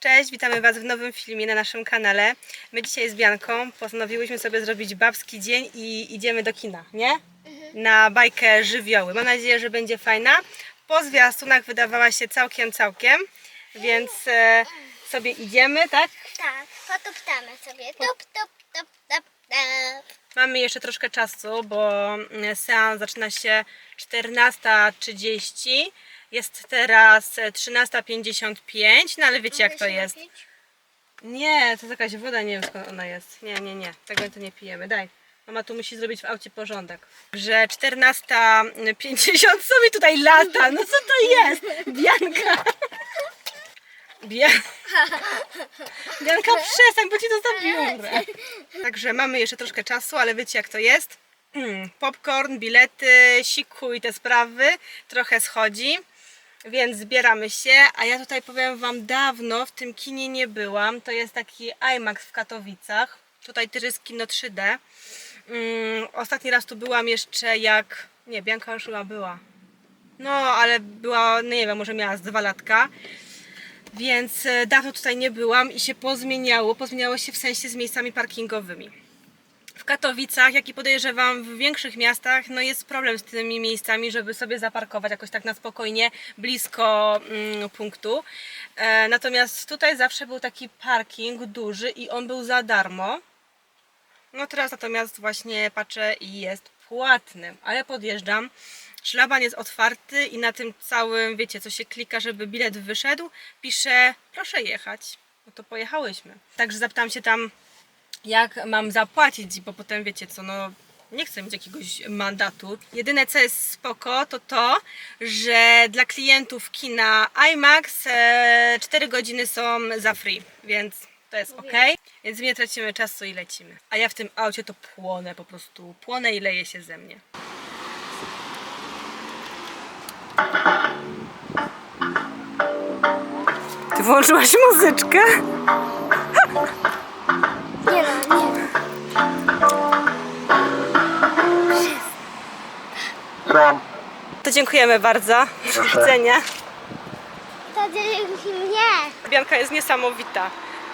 Cześć, witamy Was w nowym filmie na naszym kanale. My dzisiaj z Bianką postanowiłyśmy sobie zrobić babski dzień i idziemy do kina, nie? Na bajkę Żywioły. Mam nadzieję, że będzie fajna. Po zwiastunach wydawała się całkiem, całkiem, więc e, sobie idziemy, tak? Tak, potuptamy sobie. Tup, tup, tup, tup, tup. Mamy jeszcze troszkę czasu, bo mm, seans zaczyna się 14.30. Jest teraz e, 13.55, no ale wiecie jak to jest. Nie, to jest jakaś woda, nie wiem skąd ona jest. Nie, nie, nie, tego to nie pijemy. Daj. Mama tu musi zrobić w aucie porządek. Że 14.50, co mi tutaj lata? No co to jest? Bianka. Bia... Bianka, przestań, bo ci to zabiorę. Także mamy jeszcze troszkę czasu, ale wiecie jak to jest. Mm, Popcorn, bilety, siku i te sprawy. Trochę schodzi. Więc zbieramy się, a ja tutaj powiem Wam, dawno w tym kinie nie byłam. To jest taki IMAX w Katowicach. Tutaj też jest kino 3D. Mm, ostatni raz tu byłam jeszcze jak... Nie, Bianka już była. No, ale była, no nie wiem, może miała z dwa latka. Więc e, dawno tutaj nie byłam i się pozmieniało. Pozmieniało się w sensie z miejscami parkingowymi. Katowicach, jak i podejrzewam w większych miastach, no jest problem z tymi miejscami, żeby sobie zaparkować jakoś tak na spokojnie, blisko mm, punktu. E, natomiast tutaj zawsze był taki parking duży i on był za darmo. No teraz natomiast właśnie patrzę i jest płatny, ale podjeżdżam. Szlaban jest otwarty i na tym całym, wiecie, co się klika, żeby bilet wyszedł, pisze proszę jechać. No to pojechałyśmy. Także zapytałam się tam, jak mam zapłacić, bo potem wiecie co, no nie chcę mieć jakiegoś mandatu. Jedyne co jest spoko to to, że dla klientów kina IMAX e, 4 godziny są za free, więc to jest ok. Więc nie tracimy czasu i lecimy. A ja w tym aucie to płonę po prostu, płonę i leje się ze mnie. Ty włączyłaś muzyczkę? To dziękujemy bardzo. Do widzenia. To dzięki mnie. Bianka jest niesamowita.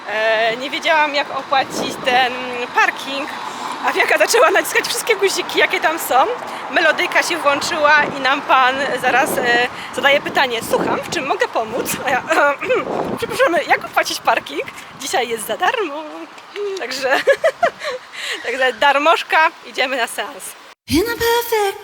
E, nie wiedziałam jak opłacić ten parking, a Bianka zaczęła naciskać wszystkie guziki jakie tam są. Melodyjka się włączyła i nam pan zaraz e, zadaje pytanie. Słucham, w czym mogę pomóc? A ja, przepraszamy, jak opłacić parking? Dzisiaj jest za darmo. Także, także darmożka, idziemy na seans. In a perfect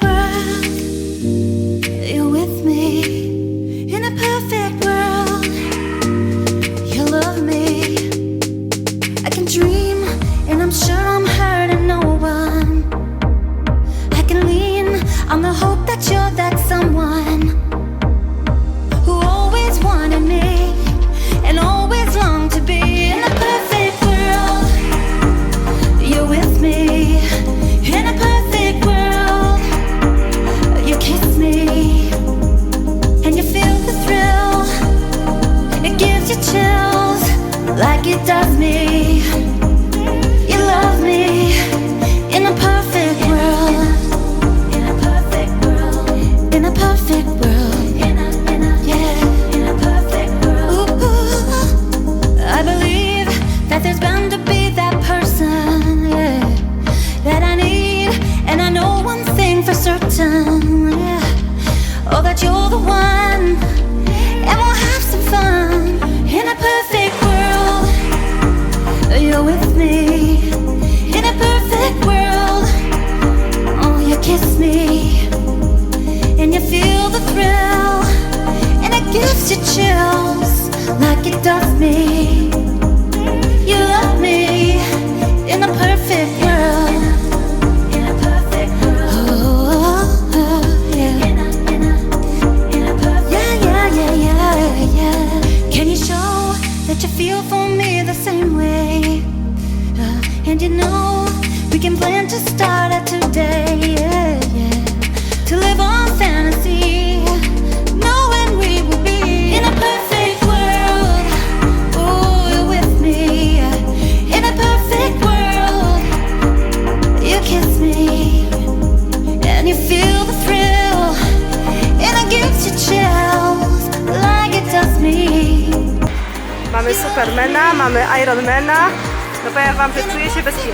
No powiem wam, że czuję się bezpiecznie.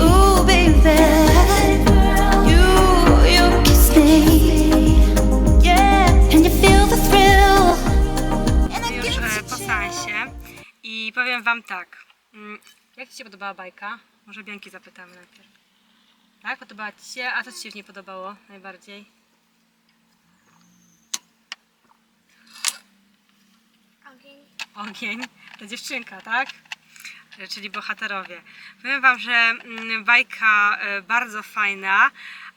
Ooh, baby, you you kiss me, yeah, and you feel the thrill. And it Już e, you po seansie i powiem wam tak. mm, Jak Ci się podobała bajka? Może Bianki zapytamy najpierw. Tak? Podobała Ci się? A co Ci się w niej podobało najbardziej? Ogień. Ogień, ta dziewczynka, tak? E, Czyli bohaterowie. Powiem Wam, że mm, bajka e, bardzo fajna,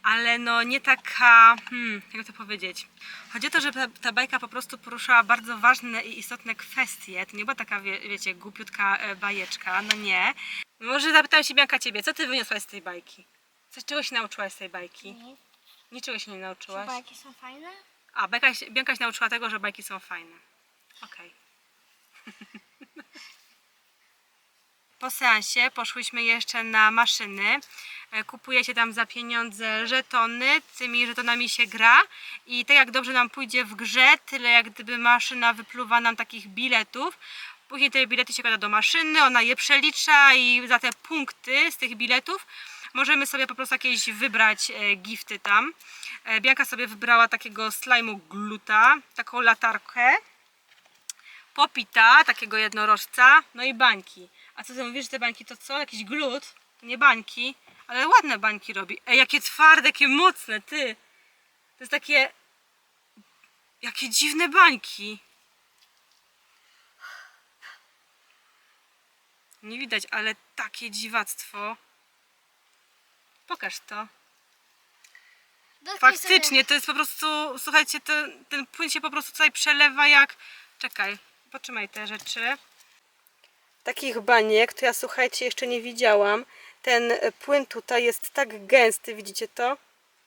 ale no nie taka, hmm, jak to powiedzieć. Chodzi o to, że ta, bajka po prostu poruszała bardzo ważne i istotne kwestie. To nie była taka, wie, wiecie, głupiutka e, bajeczka, no nie. Może zapytam się Bianka Ciebie, co Ty wyniosłaś z tej bajki? Co, czego się nauczyłaś z tej bajki? Nie. Niczego się nie nauczyłaś? Bajki są fajne? A, się- Bianka się nauczyła tego, że bajki są fajne. Okej. Po seansie poszłyśmy jeszcze na maszyny. E, Kupuje się tam za pieniądze żetony, tymi żetonami się gra i tak jak dobrze nam pójdzie w grze, tyle jak gdyby maszyna wypluwa nam takich biletów. Później te bilety się kłada do maszyny, ona je przelicza i za te punkty z tych biletów możemy sobie po prostu jakieś wybrać e, gifty tam. E, Bianka sobie wybrała takiego slime'u gluta, taką latarkę, popita, takiego jednorożca, no i bańki. A co ty mówisz, że te bańki to co? Jakiś glut? To nie bańki, ale ładne bańki robi. Ej, jakie twarde, jakie mocne, ty! To jest takie... Jakie dziwne bańki. Nie widać, ale takie dziwactwo. Pokaż to. Dotknij Faktycznie, to jest po prostu, słuchajcie, ten, ten płyn się po prostu tutaj przelewa jak... Czekaj, potrzymaj te rzeczy. Takich baniek to ja, słuchajcie, jeszcze nie widziałam. Ten e, płyn tutaj jest tak gęsty, widzicie to?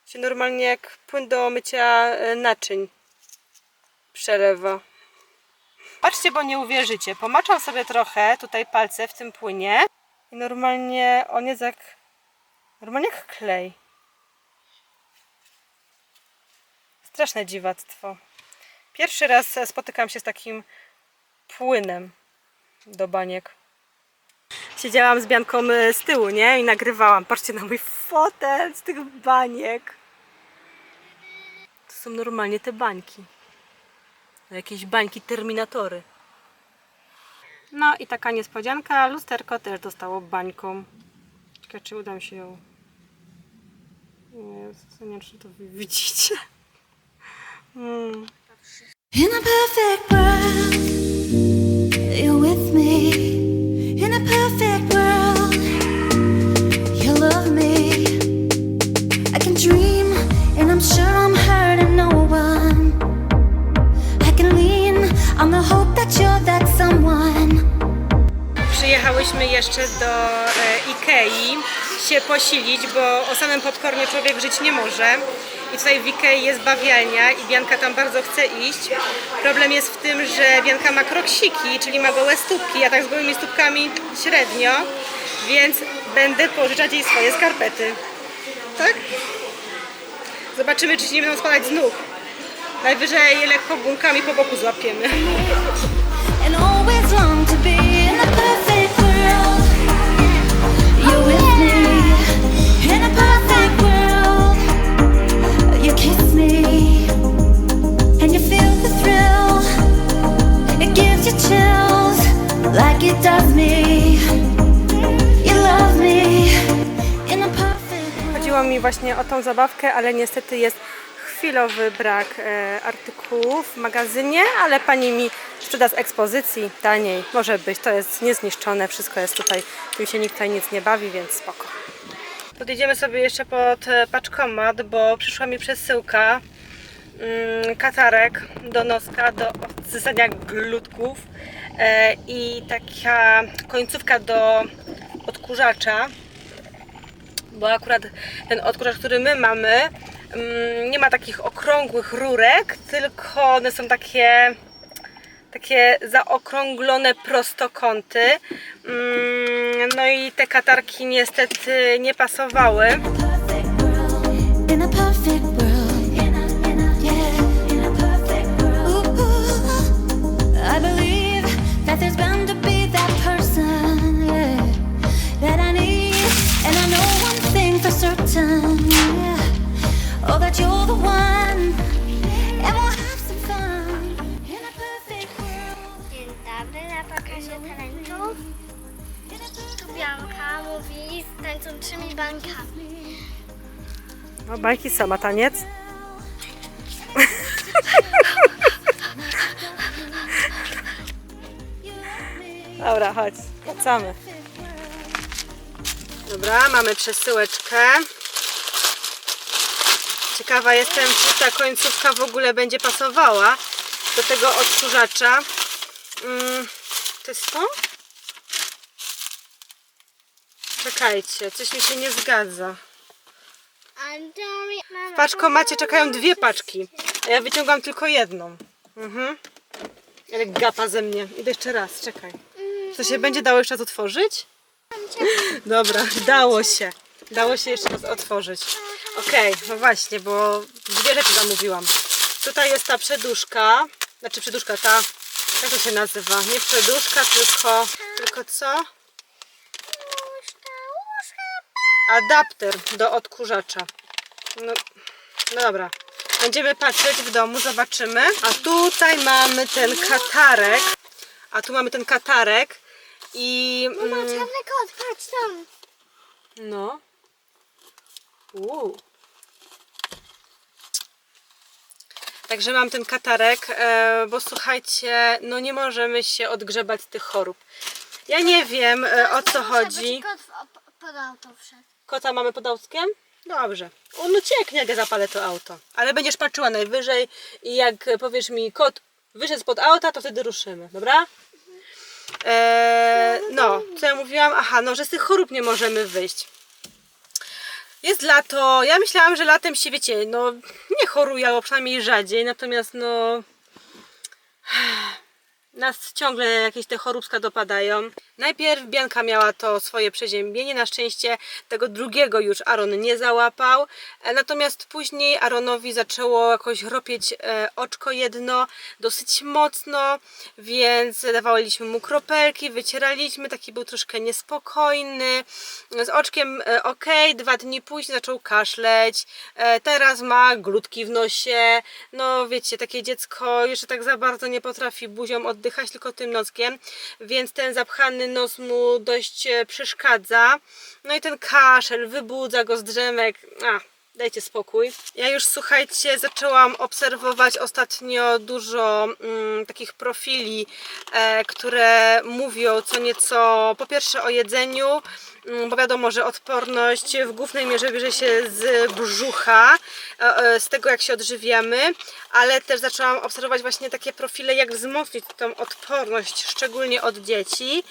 Się normalnie jak płyn do mycia e, naczyń przelewa. Patrzcie, bo nie uwierzycie. Pomaczam sobie trochę tutaj palce w tym płynie i normalnie on jest jak... Normalnie jak klej. Straszne dziwactwo. Pierwszy raz spotykam się z takim płynem do baniek. Siedziałam z Bianką e, z tyłu, nie? I nagrywałam. Patrzcie na mój fotel z tych baniek. To są normalnie te bańki. Jakieś bańki Terminatory. No i taka niespodzianka. Lusterko też dostało bańką. Czekaj, czy uda mi się ją... Nie, nie wiem, czy to widzicie. Mm. In a perfect jeszcze do e, Ikei się posilić, bo o samym popcornie człowiek żyć nie może. I tutaj w Ikei jest bawialnia i Bianka tam bardzo chce iść. Problem jest w tym, że Bianka ma kroksiki, czyli ma gołe stópki, a tak z gołymi stópkami średnio, więc będę pożyczać jej swoje skarpety. Tak? Zobaczymy, czy się nie będą spadać z nóg. Najwyżej lekko bunkami po boku złapiemy. Chodziło mi właśnie o tą zabawkę, ale niestety jest chwilowy brak e, artykułów w magazynie, ale pani mi sprzeda z ekspozycji. Taniej. Może być, to jest niezniszczone, wszystko jest tutaj, tym się nikt tutaj nic nie bawi, więc spoko. Podjedziemy sobie jeszcze pod e, paczkomat, bo przyszła mi przesyłka mm, katarek do noska, do odsysania glutków i taka końcówka do odkurzacza bo akurat ten odkurzacz, który my mamy, mm, nie ma takich okrągłych rurek, tylko one są takie takie zaokrąglone prostokąty. Mm, No i te katarki niestety nie pasowały. Mówi z tańczącymi bańkami. No bajki sama, taniec. Dobra, chodź, wracamy. Dobra, mamy przesyłeczkę. Ciekawa jestem, czy ta końcówka w ogóle będzie pasowała do tego odkurzacza. Mm, to jest to? Czekajcie, coś mi się nie zgadza. W paczkomacie czekają dwie paczki, a ja wyciągam tylko jedną. Mhm. Ale gapa ze mnie. Idę jeszcze raz, czekaj. To się będzie dało jeszcze raz otworzyć? Dobra, dało się. Dało się jeszcze raz otworzyć. Okej, no właśnie, bo dwie rzeczy zamówiłam. Tutaj jest ta przeduszka, znaczy przeduszka, ta, jak to się nazywa? Nie przeduszka, tylko, tylko co? Adapter do odkurzacza. No, no dobra. Będziemy patrzeć w domu, zobaczymy. A tutaj mamy ten katarek. A tu mamy ten katarek. I. Mama, Mm, czarny kot, patrz tam. no. Uuu. Także mam ten katarek, e, bo słuchajcie, no nie możemy się odgrzebać tych chorób. Ja nie wiem e, o co chodzi. Kot pod auto wszedł. Kota mamy pod autkiem? Dobrze. On ucieknie, jak ja zapalę to auto. Ale będziesz patrzyła najwyżej i jak powiesz mi, kot wyszedł spod auta, to wtedy ruszymy, dobra? Eee, no, co ja mówiłam? Aha, no, że z tych chorób nie możemy wyjść. Jest lato. Ja myślałam, że latem się, wiecie, no nie choruje, albo przynajmniej rzadziej, natomiast no nas ciągle jakieś te choróbska dopadają. Najpierw Bianka miała to swoje przeziębienie, na szczęście tego drugiego już Aaron nie załapał, E, natomiast później Aaronowi zaczęło jakoś chropieć e, oczko jedno dosyć mocno, więc dawaliśmy mu kropelki, wycieraliśmy, taki był troszkę niespokojny, z oczkiem e, ok, dwa dni później zaczął kaszleć, teraz ma glutki w nosie, no wiecie, takie dziecko jeszcze tak za bardzo nie potrafi buzią oddychać, tylko tym noskiem, więc ten zapchany nos mu dość e, przeszkadza. No i ten kaszel wybudza go z drzemek. Dajcie spokój. Ja już słuchajcie, zaczęłam obserwować ostatnio dużo mm, takich profili, e, które mówią co nieco po pierwsze o jedzeniu, mm, bo wiadomo, że odporność w głównej mierze bierze się z brzucha, e, e, z tego jak się odżywiamy, ale też zaczęłam obserwować właśnie takie profile, jak wzmocnić tą odporność, szczególnie od dzieci.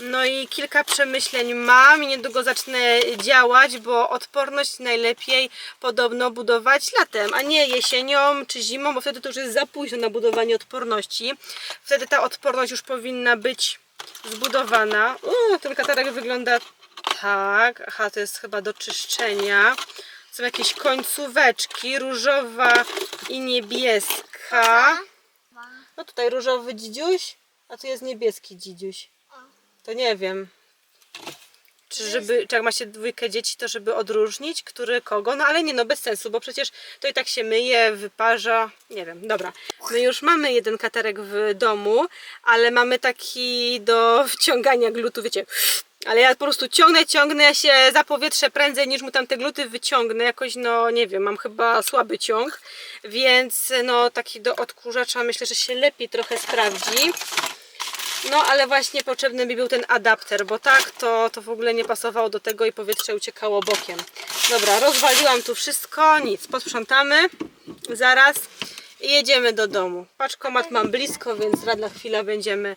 No i kilka przemyśleń mam i niedługo zacznę działać, bo odporność najlepiej podobno budować latem, a nie jesienią czy zimą, bo wtedy to już jest za późno na budowanie odporności. Wtedy ta odporność już powinna być zbudowana. Uuu, ten katarek wygląda tak. Aha, to jest chyba do czyszczenia. Są jakieś końcóweczki, różowa i niebieska. No tutaj różowy dzidziuś, a tu jest niebieski dzidziuś. To nie wiem. Czy żeby, czy jak ma się dwójkę dzieci, to żeby odróżnić, który kogo, no ale nie, no bez sensu, bo przecież to i tak się myje, wyparza, nie wiem, dobra. My już mamy jeden katerek w domu, ale mamy taki do wciągania glutu, wiecie, ale ja po prostu ciągnę, ciągnę, ja się zapowietrzę prędzej niż mu tam te gluty wyciągnę, jakoś no nie wiem, mam chyba słaby ciąg, więc no taki do odkurzacza myślę, że się lepiej trochę sprawdzi. No ale właśnie potrzebny mi był ten adapter, bo tak to, to w ogóle nie pasowało do tego i powietrze uciekało bokiem. Dobra, rozwaliłam tu wszystko, nic, posprzątamy zaraz i jedziemy do domu. Paczkomat mam blisko, więc lada chwila będziemy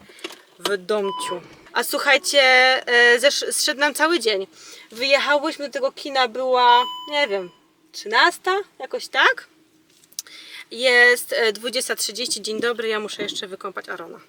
w domciu. A słuchajcie, e, zszedł nam cały dzień. Wyjechałyśmy do tego kina, była, nie wiem, 13, jakoś tak. Jest e, 20.30, dzień dobry, ja muszę jeszcze wykąpać Arona.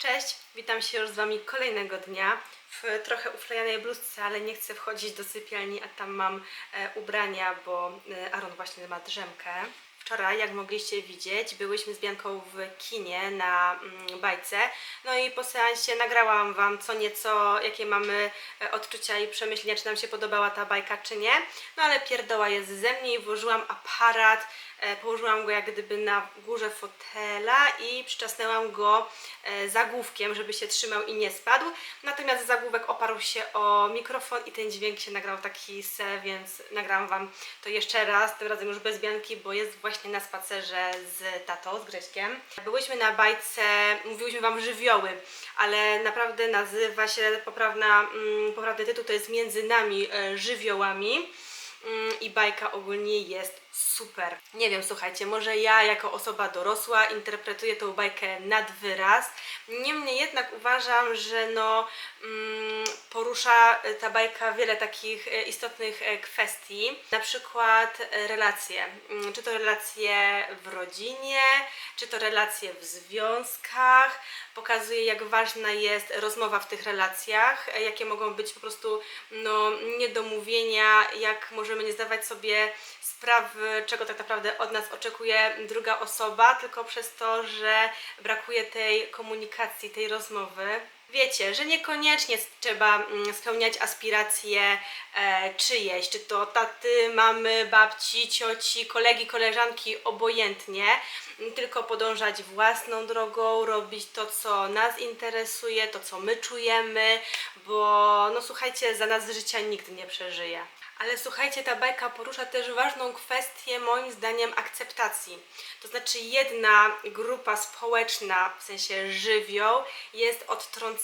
Cześć, witam się już z Wami kolejnego dnia w trochę uflejanej bluzce, ale nie chcę wchodzić do sypialni, a tam mam e, ubrania, bo e, Aaron właśnie ma drzemkę. Wczoraj, jak mogliście widzieć, byłyśmy z Bianką w kinie na mm, bajce. No i po seansie nagrałam Wam co nieco, jakie mamy e, odczucia i przemyślenia, czy nam się podobała ta bajka, czy nie. No ale pierdoła jest ze mnie i włożyłam aparat Położyłam go jak gdyby na górze fotela i przyczasnęłam go e, zagłówkiem, żeby się trzymał i nie spadł. Natomiast zagłówek oparł się o mikrofon i ten dźwięk się nagrał taki se, więc nagrałam Wam to jeszcze raz, tym razem już bez Bianki, bo jest właśnie na spacerze z tatą, z Grześkiem. Byłyśmy na bajce, mówiłyśmy Wam żywioły, ale naprawdę nazywa się poprawna, mm, poprawny tytuł to jest Między nami e, żywiołami. Mm, i bajka ogólnie jest super. Nie wiem, słuchajcie, może ja jako osoba dorosła interpretuję tą bajkę nad wyraz. Niemniej jednak uważam, że no, mm, porusza e, ta bajka wiele takich e, istotnych e, kwestii. Na przykład relacje. Mm, Czy to relacje w rodzinie, czy to relacje w związkach. Pokazuje, jak ważna jest rozmowa w tych relacjach, jakie mogą być po prostu no, niedomówienia, jak możemy nie zdawać sobie sprawy, czego tak naprawdę od nas oczekuje druga osoba, tylko przez to, że brakuje tej komunikacji, tej rozmowy. Wiecie, że niekoniecznie trzeba mm, spełniać aspiracje e, czyjeś, czy to taty, mamy, babci, cioci, kolegi, koleżanki, obojętnie, m, tylko podążać własną drogą, robić to, co nas interesuje, to, co my czujemy, bo no słuchajcie, za nas życia nikt nie przeżyje. Ale słuchajcie, ta bajka porusza też ważną kwestię, moim zdaniem, akceptacji. To znaczy, jedna grupa społeczna, w sensie żywioł, jest odtrącany.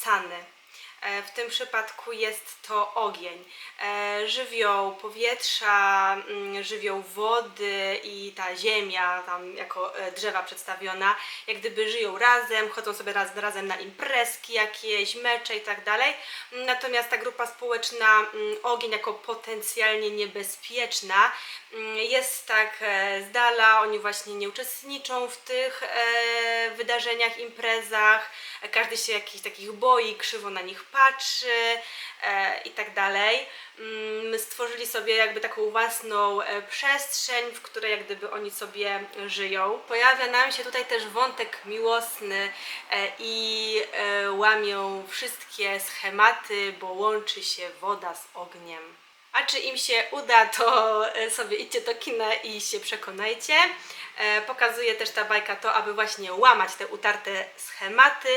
E, W tym przypadku jest to ogień. E, Żywioł powietrza, mm, żywioł wody i ta ziemia, tam jako e, drzewa przedstawiona, jak gdyby żyją razem, chodzą sobie raz, razem na imprezki jakieś, mecze i tak dalej. Natomiast ta grupa społeczna, mm, ogień jako potencjalnie niebezpieczna, jest tak e, z dala, oni właśnie nie uczestniczą w tych e, wydarzeniach, imprezach, każdy się jakichś takich boi, krzywo na nich patrzy e, i tak dalej. Mm, Stworzyli sobie jakby taką własną przestrzeń, w której jak gdyby oni sobie żyją. Pojawia nam się tutaj też wątek miłosny i łamią wszystkie schematy, bo łączy się woda z ogniem. A czy im się uda, to e, sobie idźcie do kina i się przekonajcie. E, Pokazuje też ta bajka to, aby właśnie łamać te utarte schematy,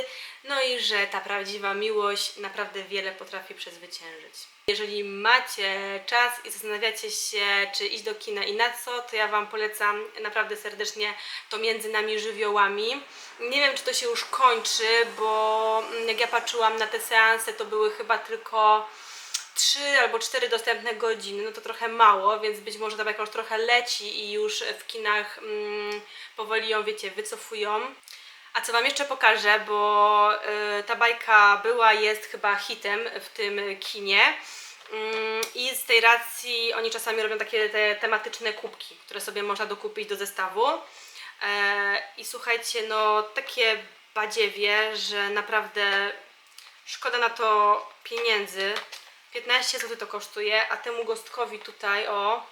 no i że ta prawdziwa miłość naprawdę wiele potrafi przezwyciężyć. Jeżeli macie czas i zastanawiacie się, czy iść do kina i na co, to ja Wam polecam naprawdę serdecznie to Między Nami Żywiołami. Nie wiem, czy to się już kończy, bo mm, jak ja patrzyłam na te seanse, to były chyba tylko trzy albo cztery dostępne godziny, no to trochę mało, więc być może ta bajka już trochę leci i już w kinach mm, powoli ją, wiecie, wycofują. A co Wam jeszcze pokażę, bo y, ta bajka była, jest chyba hitem w tym kinie. Mm, I z tej racji oni czasami robią takie te tematyczne kubki, które sobie można dokupić do zestawu. E, I słuchajcie, no takie badziewie, że naprawdę szkoda na to pieniędzy. 15 zł to kosztuje, a temu gostkowi tutaj, o,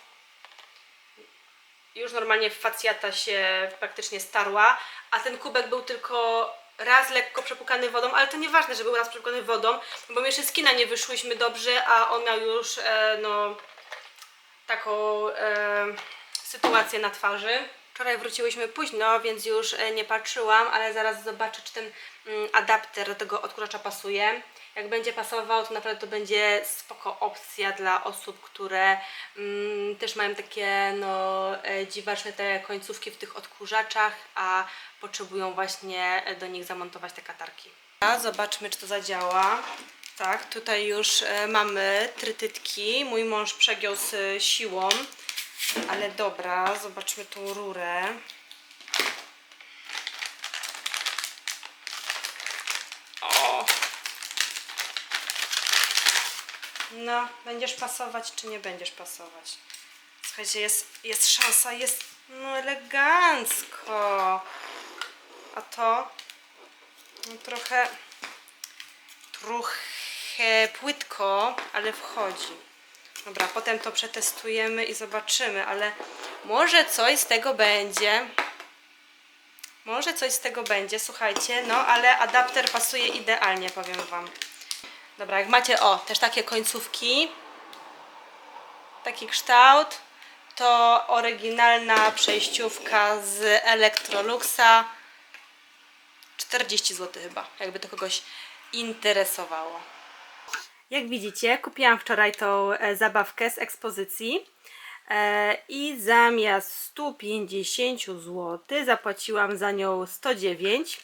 już normalnie facjata się praktycznie starła, a ten kubek był tylko raz lekko przepukany wodą, ale to nieważne, że był raz przepukany wodą, bo my jeszcze z kina nie wyszłyśmy dobrze, a on miał już, e, no, taką e, sytuację na twarzy. Wczoraj wróciłyśmy późno, więc już e, nie patrzyłam, ale zaraz zobaczę, czy ten mm, adapter do tego odkurzacza pasuje. Jak będzie pasował, to naprawdę to będzie spoko opcja dla osób, które mm, też mają takie no, e, dziwaczne te końcówki w tych odkurzaczach, a potrzebują właśnie e, do nich zamontować te katarki. Zobaczmy, czy to zadziała. Tak, tutaj już mamy trytytki. Mój mąż przegiął z siłą. Ale dobra, zobaczmy tą rurę. O! No, będziesz pasować, czy nie będziesz pasować? Słuchajcie, jest, jest szansa, jest no elegancko. A to no, trochę trochę płytko, ale wchodzi. Dobra, potem to przetestujemy i zobaczymy, ale może coś z tego będzie. Może coś z tego będzie, słuchajcie, no ale adapter pasuje idealnie, powiem Wam. Dobra, jak macie, o, też takie końcówki, taki kształt, To oryginalna przejściówka z Electroluxa. 40 zł chyba, jakby to kogoś interesowało. Jak widzicie, kupiłam wczoraj tą e, zabawkę z ekspozycji e, i zamiast 150 zł zapłaciłam za nią 109,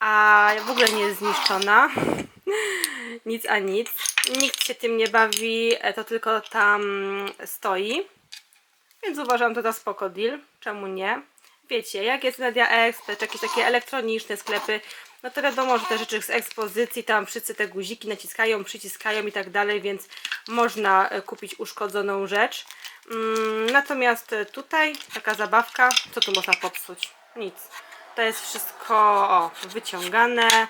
a w ogóle nie jest zniszczona. nic a nic. Nikt się tym nie bawi, e, to tylko tam stoi. Więc uważam to za spoko deal. Czemu nie? Wiecie, jak jest Media Expert, jakieś takie elektroniczne sklepy, no to wiadomo, że te rzeczy z ekspozycji, tam wszyscy te guziki naciskają, przyciskają i tak dalej, więc można e, kupić uszkodzoną rzecz. Mm, natomiast e, tutaj taka zabawka, co tu można popsuć? Nic. To jest wszystko o, wyciągane,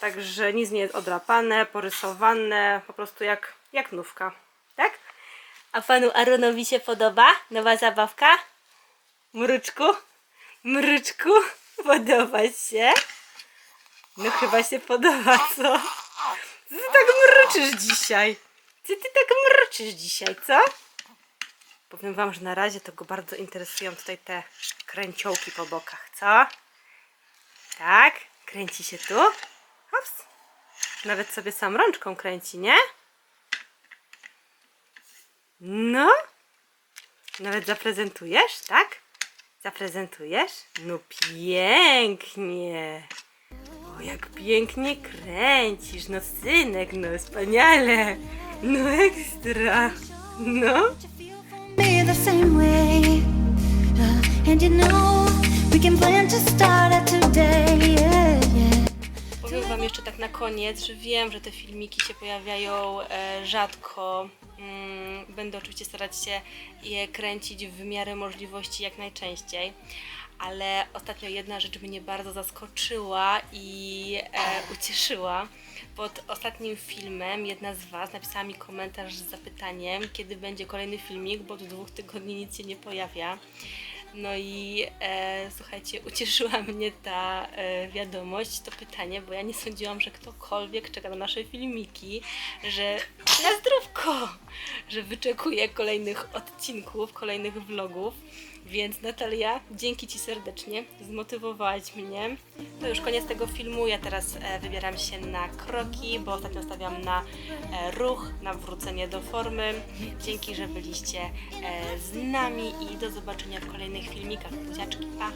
także nic nie jest odrapane, porysowane, po prostu jak, jak nówka. Tak? A panu Aronowi się podoba nowa zabawka? Mruczku? Mruczku? Podoba się? No chyba się podoba, co? Co ty tak mruczysz dzisiaj? Co ty tak mruczysz dzisiaj, co? Powiem wam, że na razie to go bardzo interesują tutaj te kręciołki po bokach, co? Tak? Kręci się tu? Hops. Nawet sobie sam rączką kręci, nie? No? Nawet zaprezentujesz, tak? Zaprezentujesz? No pięknie. O, jak pięknie kręcisz. No synek, no wspaniale. No ekstra. No. Uh. Powiem Wam jeszcze tak na koniec, że wiem, że te filmiki się pojawiają e, rzadko. Mm, będę oczywiście starać się je kręcić w miarę możliwości jak najczęściej. Ale ostatnio jedna rzecz mnie bardzo zaskoczyła i e, ucieszyła. Pod ostatnim filmem jedna z Was napisała mi komentarz z zapytaniem, kiedy będzie kolejny filmik, bo od dwóch tygodni nic się nie pojawia. No i e, słuchajcie, ucieszyła mnie ta e, wiadomość, to pytanie, bo ja nie sądziłam, że ktokolwiek czeka na nasze filmiki, że na zdrówko, że wyczekuje kolejnych odcinków, kolejnych vlogów. Więc Natalia, dzięki Ci serdecznie, zmotywowałaś mnie. To już koniec tego filmu, ja teraz e, wybieram się na kroki, bo ostatnio stawiam na e, ruch, na wrócenie do formy. Dzięki, że byliście e, z nami i do zobaczenia w kolejnych filmikach. Buziaczki, pa!